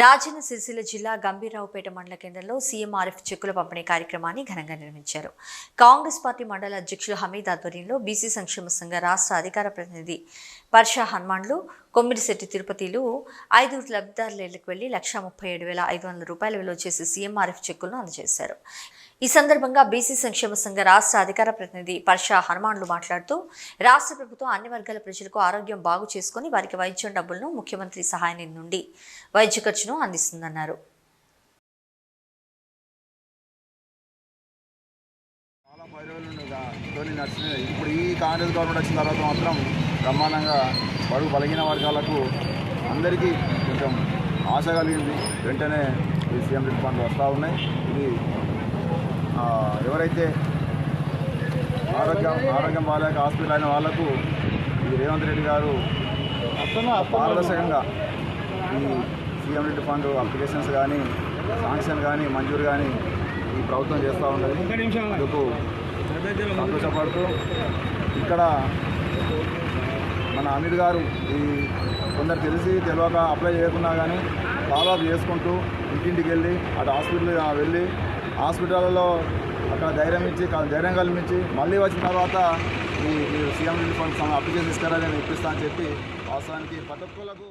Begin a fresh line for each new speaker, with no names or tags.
రాజన్న సిరిసిల్ల జిల్లా గంభీరావుపేట మండల కేంద్రంలో సీఎం ఆరిఫ్ చెక్కుల పంపిణీ కార్యక్రమాన్ని ఘనంగా నిర్వహించారు. కాంగ్రెస్ పార్టీ మండల అధ్యక్షులు హమీద్ ఆధ్వర్యంలో బీసీ సంక్షేమ సంఘ రాష్ట్ర అధికార ప్రతినిధి పర్షా హనుమాన్లు కొమ్మిడిశెట్టి తిరుపతిలు ఐదుగురు లబ్ధిదారుల ఇళ్ళకు వెళ్ళి లక్షా ముప్పై ఏడు వేల ఐదు వందల రూపాయల విలువ చేసి సీఎంఆర్ఎఫ్ చెక్కులను అందజేశారు. ఈ సందర్భంగా బీసీ సంక్షేమ సంఘ రాష్ట్ర అధికార ప్రతినిధి పర్షా హనుమాన్లు మాట్లాడుతూ రాష్ట్ర ప్రభుత్వం అన్ని వర్గాల ప్రజలకు ఆరోగ్యం బాగు చేసుకుని వారికి వైద్యం డబ్బులను ముఖ్యమంత్రి సహాయం నుండి వైద్య ఖర్చును అందిస్తుందన్నారు.
ఇప్పుడు ఈ కాంగ్రెస్ గవర్నమెంట్ వచ్చిన తర్వాత మాత్రం బ్రహ్మాండంగా బడుగు బలహీన వర్గాలకు అందరికీ కొంచెం ఆశ కలిగింది. వెంటనే ఈ సీఎం రిలీఫ్ ఫండ్లు వస్తూ ఉన్నాయి. ఇది ఎవరైతే ఆరోగ్యం ఆరోగ్యం బాగాలేక హాస్పిటల్ అయిన వాళ్ళకు ఈ రేవంత్ రెడ్డి గారు పారదర్శకంగా ఈ సీఎం రిలీఫ్ ఫండ్ అప్లికేషన్స్ కానీ శాంక్షన్ కానీ మంజూరు కానీ ఈ ప్రభుత్వం చేస్తూ ఉన్నది అందుకు సంతోషపడుతూ ఇక్కడ మన అమిత్ గారు ఈ కొందరు తెలిసి తెలియక అప్లై చేయకున్నా కానీ ఫాలోఅప్ చేసుకుంటూ ఇంటింటికి వెళ్ళి అటు హాస్పిటల్ వెళ్ళి హాస్పిటల్లో అక్కడ ధైర్యం ఇచ్చి ధైర్యం కల్పించి మళ్ళీ వచ్చిన తర్వాత ఈ సీఎం రిలీఫ్ ఫండ్ అప్లికేషన్ ఇస్తారని ఇప్పిస్తా అని చెప్పి వాస్తవానికి ప్రతి ఒక్కళ్ళకు